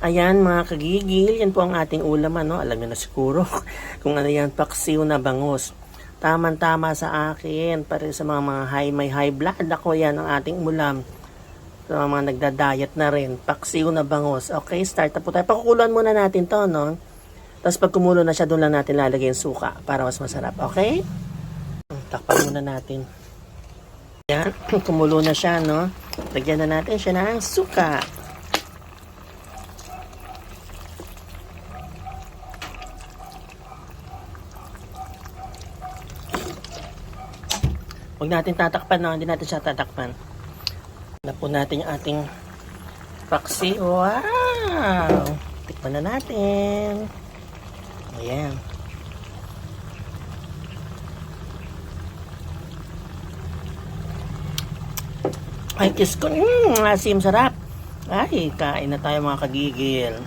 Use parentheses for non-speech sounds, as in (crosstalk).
Ayan mga kagigil, yan po ang ating ulam ano. Alam niyo na siguro (laughs) kung ano yan, paksiw na bangus. Taman-tama sa akin, para sa mga, mga high, may high blood. Ako yan ang ating ulam. Sa mga nagda-diet na rin, paksiw na bangus. Okay, start na po tayo. Pakukuluan muna natin to, no? Tapos pag kumulo na siya, doon lang natin lalagay yung suka para mas masarap. Okay? Takpan muna natin. Yan, (clears throat) kumulo na siya, no? Lagyan na natin siya ng suka. Huwag natin tatakpan, no? Hindi natin siya tatakpan. Na natin yung ating paksi. Wow! Tikman na natin. Ayan. Ay, kiss ko. Mmm, asim sarap. Ay, kain na tayo mga kagigil.